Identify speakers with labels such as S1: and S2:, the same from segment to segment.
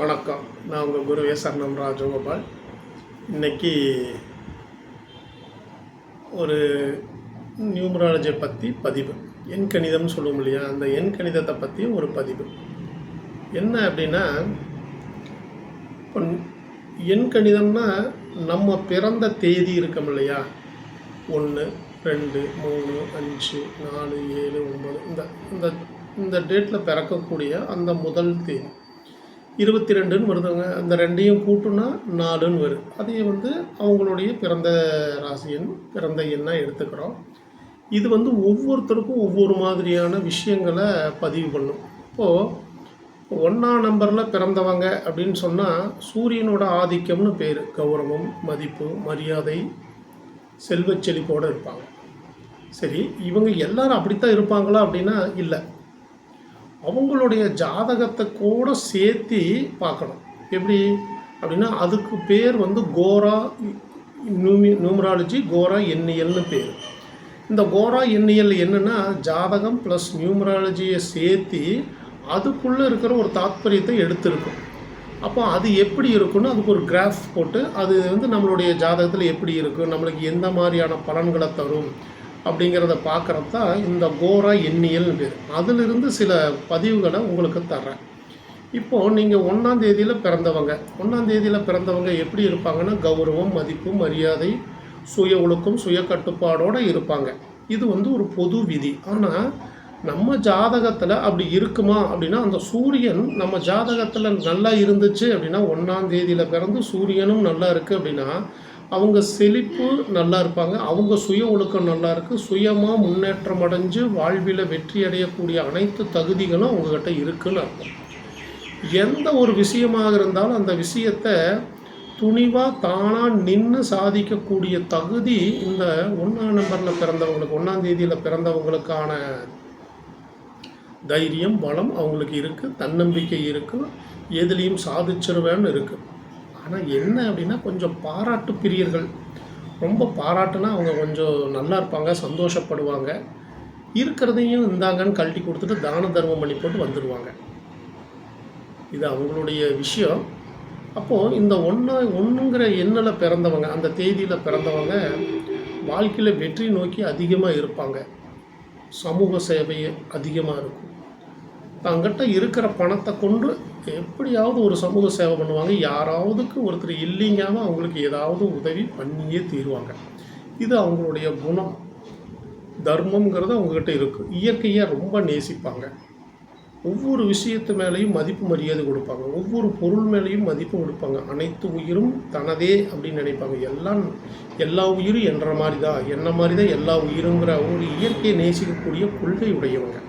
S1: வணக்கம். நான் உங்கள் குரு எஸ் அர்ணம் ராஜகோபால். இன்னைக்கு ஒரு நியூமராலஜியை பற்றி பதிவு. எண் கணிதம்னு சொல்லுவோம் இல்லையா? அந்த எண் கணிதத்தை பற்றி ஒரு பதிவு. என்ன அப்படின்னா இப்போ எண் கணிதம்னா நம்ம பிறந்த தேதி இருக்கோம் இல்லையா? ஒன்று ரெண்டு மூணு அஞ்சு நாலு ஏழு ஒம்பது இந்த இந்த இந்த டேட்டில் பிறக்கக்கூடிய அந்த முதல் தேதி. இருபத்தி ரெண்டுன்னு வருதுங்க. அந்த ரெண்டையும் கூட்டுனா நாலுன்னு வரும் அதையே வந்து அவங்களுடைய பிறந்த ராசியன் பிறந்த எண்ணாக எடுத்துக்கிறோம். இது வந்து ஒவ்வொருத்தருக்கும் ஒவ்வொரு மாதிரியான விஷயங்களை பதிவு பண்ணும். இப்போது ஒன்றாம் நம்பரில் பிறந்தவங்க அப்படின்னு சொன்னால் சூரியனோட ஆதிக்கம்னு பேர். கௌரவம் மதிப்பு மரியாதை செல்வச் செழிப்போடு இருப்பாங்க. சரி இவங்க எல்லாரும் அப்படித்தான் இருப்பாங்களா அப்படின்னா இல்லை. அவங்களுடைய ஜாதகத்தை கூட சேர்த்து பார்க்கணும். எப்படி? அப்படின்னா அதுக்கு பேர் வந்து கோரா நியூமி நியூமராலஜி கோரா எண்ணியல்னு பேர். இந்த கோரா எண்ணியல் என்னென்னா ஜாதகம் ப்ளஸ் நியூமராலஜியை சேர்த்து அதுக்குள்ளே இருக்கிற ஒரு தாத்பரியத்தை எடுத்திருக்கும். அப்போ அது எப்படி இருக்குன்னு அதுக்கு ஒரு கிராஃப் போட்டு அது வந்து நம்மளுடைய ஜாதகத்தில் எப்படி இருக்கும் நம்மளுக்கு எந்த மாதிரியான பலன்களை தரும் அப்படிங்கிறத பார்க்குறது தான் இந்த கோரா எண்ணியல் பேர். அதிலிருந்து சில பதிவுகளை உங்களுக்கு தர்றேன். இப்போது நீங்கள் ஒன்றாம் தேதியில் பிறந்தவங்க ஒன்றாம் தேதியில் பிறந்தவங்க எப்படி இருப்பாங்கன்னா கௌரவம் மதிப்பு மரியாதை சுய ஒழுக்கம் சுய கட்டுப்பாடோடு இருப்பாங்க. இது வந்து ஒரு பொது விதி. ஆனால் நம்ம ஜாதகத்தில் அப்படி இருக்குமா அப்படின்னா அந்த சூரியன் நம்ம ஜாதகத்தில் நல்லா இருந்துச்சு அப்படின்னா ஒன்றாம் தேதியில் பிறந்து சூரியனும் நல்லா இருக்குது அப்படின்னா அவங்க செழிப்பு நல்லா இருப்பாங்க. அவங்க சுய ஒழுக்கம் நல்லா இருக்கு. சுயமாக முன்னேற்றம் அடைஞ்சு வாழ்வில் வெற்றி அடையக்கூடிய அனைத்து தகுதிகளும் அவங்கக்கிட்ட இருக்குன்னு அர்த்தம். எந்த ஒரு விஷயமாக இருந்தாலும் அந்த விஷயத்தை துணிவாக தானாக நின்று சாதிக்கக்கூடிய தகுதி இந்த ஒன்றாம் நம்பரில் பிறந்தவங்களுக்கு ஒன்றாம் தேதியில் பிறந்தவங்களுக்கான தைரியம் பலம் அவங்களுக்கு இருக்குது தன்னம்பிக்கை இருக்குது எதுலேயும் சாதிச்சிருவேன்னு இருக்குது ஆனால் என்ன அப்படின்னா கொஞ்சம் பாராட்டு பிரியர்கள். ரொம்ப பாராட்டுனா அவங்க கொஞ்சம் நல்லா இருப்பாங்க சந்தோஷப்படுவாங்க. இருக்கிறதையும் இந்தாங்கன்னு கழட்டி கொடுத்துட்டு தான தர்மம் பண்ணி போட்டு வந்துடுவாங்க இது அவங்களுடைய விஷயம். அப்போது இந்த ஒன்றா ஒன்றுங்கிற எண்ணில் பிறந்தவங்க அந்த தேதியில் பிறந்தவங்க வாழ்க்கையில் வெற்றி நோக்கி அதிகமாக இருப்பாங்க. சமூக சேவை அதிகமாக இருக்கும். தங்கிட்ட இருக்கிற பணத்தை கொண்டு எப்படியாவது ஒரு சமூக சேவை பண்ணுவாங்க. யாராவதுக்கு ஒருத்தர் இல்லைங்காமல் அவங்களுக்கு ஏதாவது உதவி பண்ணியே தீருவாங்க. இது அவங்களுடைய குணம். தர்மங்கிறது அவங்கக்கிட்ட இருக்குது இயற்கையை ரொம்ப நேசிப்பாங்க. ஒவ்வொரு விஷயத்து மேலேயும் மதிப்பு மரியாதை கொடுப்பாங்க. ஒவ்வொரு பொருள் மேலேயும் மதிப்பு கொடுப்பாங்க. அனைத்து உயிரும் தனதே அப்படின்னு நினைப்பாங்க. எல்லாம் எல்லா உயிரும் என்ற மாதிரி தான் என்ன மாதிரி தான் எல்லா உயிருங்கிற ஒரு இயற்கையை நேசிக்கக்கூடிய கொள்கை உடையவங்க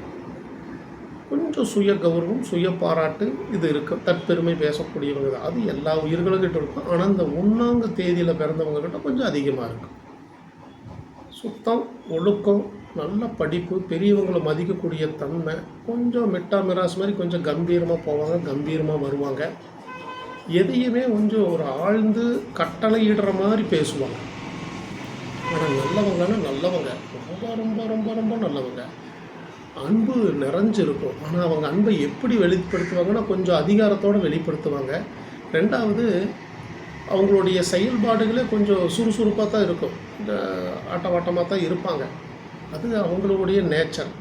S1: கொஞ்சம் சுய கௌரவம் சுய பாராட்டு இது இருக்குது தற்பெருமை பேசக்கூடியவங்க தான். அது எல்லா உயிர்களுக்கிட்ட இருக்கும். ஆனால் இந்த ஒன்றாங்க தேதியில் பிறந்தவங்க கிட்ட கொஞ்சம் அதிகமாக இருக்கும் சுத்தம் ஒழுக்கம் நல்ல படிப்பு பெரியவங்களை மதிக்கக்கூடிய தன்மை கொஞ்சம் மிட்டா மிராஸ் மாதிரி கொஞ்சம் கம்பீரமாக போவாங்க கம்பீரமாக வருவாங்க. எதையுமே கொஞ்சம் ஒரு ஆழ்ந்து கட்டளையிடுற மாதிரி பேசுவாங்க. ஆனால் நல்லவங்கன்னா நல்லவங்க. ரொம்ப ரொம்ப ரொம்ப ரொம்ப நல்லவங்க. அன்பு நிறைஞ்சிருக்கும். ஆனால் அவங்க அன்பை எப்படி வெளிப்படுத்துவாங்கன்னா கொஞ்சம் அதிகாரத்தோடு வெளிப்படுத்துவாங்க. ரெண்டாவது அவங்களுடைய செயல்பாடுகளே கொஞ்சம் சுறுசுறுப்பாக தான் இருக்கும். இந்த ஆட்டவாட்டமாக தான் இருப்பாங்க. அது அவங்களுடைய நேச்சர்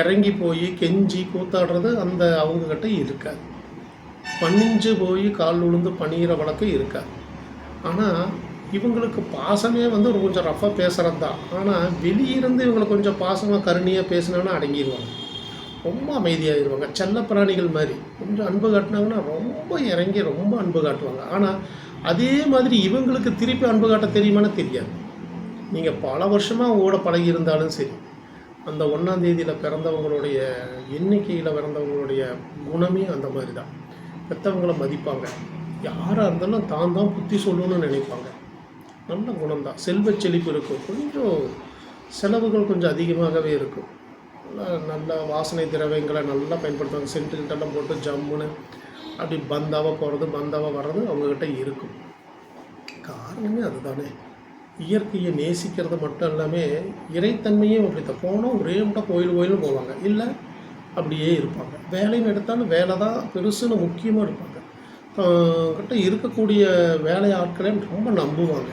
S1: இறங்கி போய் கெஞ்சி கூத்தாடுறது அந்த அவங்கக்கிட்ட இருக்காது. பணிஞ்சு போய் கால் விழுந்து பணிகிற வழக்கம் இருக்காது. ஆனால் இவங்களுக்கு பாசமே வந்து ஒரு கொஞ்சம் ரஃபாக பேசுகிறது தான் ஆனால் வெளியிருந்து இவங்களை கொஞ்சம் பாசமாக கருணியாக பேசினாங்கன்னா அடங்கிடுவாங்க ரொம்ப அமைதியாகிடுவாங்க செல்ல பிராணிகள் மாதிரி. கொஞ்சம் அன்பு காட்டினாங்கன்னா ரொம்ப இறங்கி ரொம்ப அன்பு காட்டுவாங்க. ஆனால் அதே மாதிரி இவங்களுக்கு திருப்பி அன்பு காட்ட தெரியுமான்னு தெரியாது. நீங்கள் பல வருஷமாக ஓட கூட பழகி இருந்தாலும் சரி அந்த ஒன்றாம் தேதியில் பிறந்தவங்களுடைய எண்ணிக்கையில் பிறந்தவங்களுடைய குணமே அந்த மாதிரி தான் பெற்றவங்கள மதிப்பாங்க. யாராக இருந்தாலும் தான் தான் புத்தி சொல்லணும்னு நினைப்பாங்க. நல்ல குணம்தான். செல்வ செழிப்பு இருக்கும். கொஞ்சம் செலவுகள் கொஞ்சம் அதிகமாகவே இருக்கும். நல்ல நல்ல வாசனை திரவியங்களை நல்லா பயன்படுத்துவாங்க. சென்ட்டுக்கிட்டெல்லாம் போட்டு ஜம்முன்னு அப்படி பந்தாவாக போகிறது பந்தாவாக வர்றது அவங்கக்கிட்ட இருக்கும். காரணமே அதுதானே. இயற்கையை நேசிக்கிறது மட்டும் இல்லாமல் இறைத்தன்மையும் அப்படித்தான். போனால் ஒரே மட்டும் கோயில் கோயிலும் போவாங்க. இல்லை அப்படியே இருப்பாங்க. வேலைன்னு எடுத்தாலும் வேலை தான் பெருசுன்னு முக்கியமாக இருப்பாங்க. கிட்ட இருக்கக்கூடிய வேலை ஆட்களை ரொம்ப நம்புவாங்க.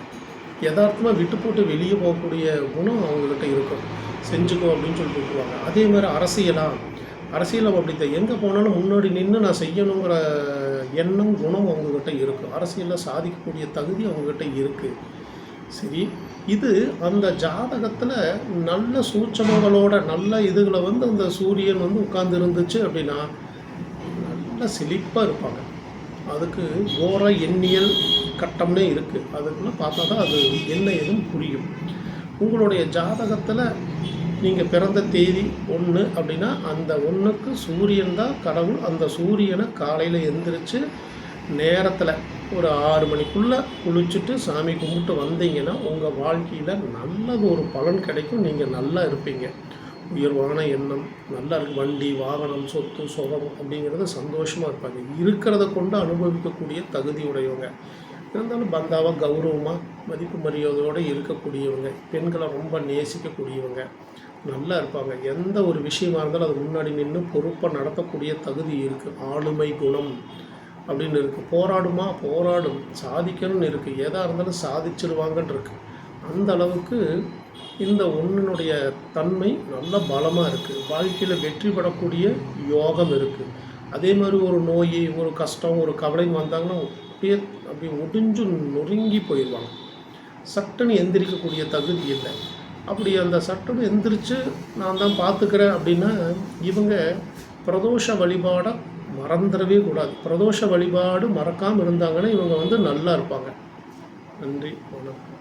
S1: யதார்த்தமாக விட்டு போட்டு வெளியே போகக்கூடிய குணம் அவங்கக்கிட்ட இருக்கும். செஞ்சுக்கோ அப்படின்னு சொல்லி கூப்பிடுவாங்க. அதே மாதிரி அரசியலா? அரசியல் அப்படி தான் எங்கே போனாலும் முன்னாடி நின்று நான் செய்யணுங்கிற எண்ணம் குணம் அவங்கக்கிட்ட இருக்கும். அரசியலில் சாதிக்கக்கூடிய தகுதி அவங்கக்கிட்ட இருக்குது சரி இது அந்த ஜாதகத்தில் நல்ல சூட்சமங்களோட நல்ல இதுகளை வந்து அந்த சூரியன் வந்து உட்கார்ந்து இருந்துச்சு அப்படின்னா நல்ல செழிப்பாக இருப்பாங்க. அதுக்கு ஓர எண்ணியல் கட்டம்னே இருக்குது அதுக்குள்ளே பார்த்தா தான் அது என்ன எதுவும் புரியும். உங்களுடைய ஜாதகத்தில் நீங்கள் பிறந்த தேதி ஒன்று அப்படின்னா அந்த ஒன்றுக்கு சூரியன் தான் கடவுள். அந்த சூரியனை காலையில் எந்திரிச்சு நேரத்தில் ஒரு ஆறு மணிக்குள்ளே குளிச்சுட்டு சாமி கும்பிட்டு வந்தீங்கன்னா உங்கள் வாழ்க்கையில் நல்லது ஒரு பலன் கிடைக்கும். நீங்கள் நல்லா இருப்பீங்க. உயர்வான எண்ணம் நல்லா இருக்கு வண்டி வாகனம் சொத்து சுகம் அப்படிங்கிறது சந்தோஷமாக இருப்பாங்க. இருக்கிறத கொண்டு அனுபவிக்கக்கூடிய தகுதி உடையவங்க. இருந்தாலும் பந்தாவாக கௌரவமாக மதிப்பு மரியாதையோடு இருக்கக்கூடியவங்க பெண்களை ரொம்ப நேசிக்கக்கூடியவங்க நல்லா இருப்பாங்க. எந்த ஒரு விஷயமா இருந்தாலும் அது முன்னாடி நின்று பொறுப்பாக நடத்தக்கூடிய தகுதி இருக்குது ஆளுமை குணம் அப்படின்னு இருக்குது போராடுமா? போராடும். சாதிக்கணும்னு இருக்குது எதாக இருந்தாலும் சாதிச்சிருவாங்கன்னு இருக்குது அந்த அளவுக்கு இந்த ஒன்றினுடைய தன்மை நல்ல பலமாக இருக்குது வாழ்க்கையில் வெற்றி பெறக்கூடிய யோகம் இருக்குது அதே மாதிரி ஒரு நோய் ஒரு கஷ்டம் ஒரு கவலைன்னு வந்தாங்கன்னா அப்படியே அப்படி ஒடிஞ்சு நொறுங்கி போயிடுவாங்க. சட்டுன்னு எந்திரிக்கக்கூடிய தகுதி இல்லை. அப்படி அந்த சட்டுன்னு எந்திரிச்சு நான் தான் பார்த்துக்கிறேன் அப்படின்னா இவங்க பிரதோஷ வழிபாடை மறந்துடவே கூடாது. பிரதோஷ வழிபாடு மறக்காமல் இருந்தாங்கன்னா இவங்க வந்து நல்லா இருப்பாங்க. நன்றி வணக்கம்.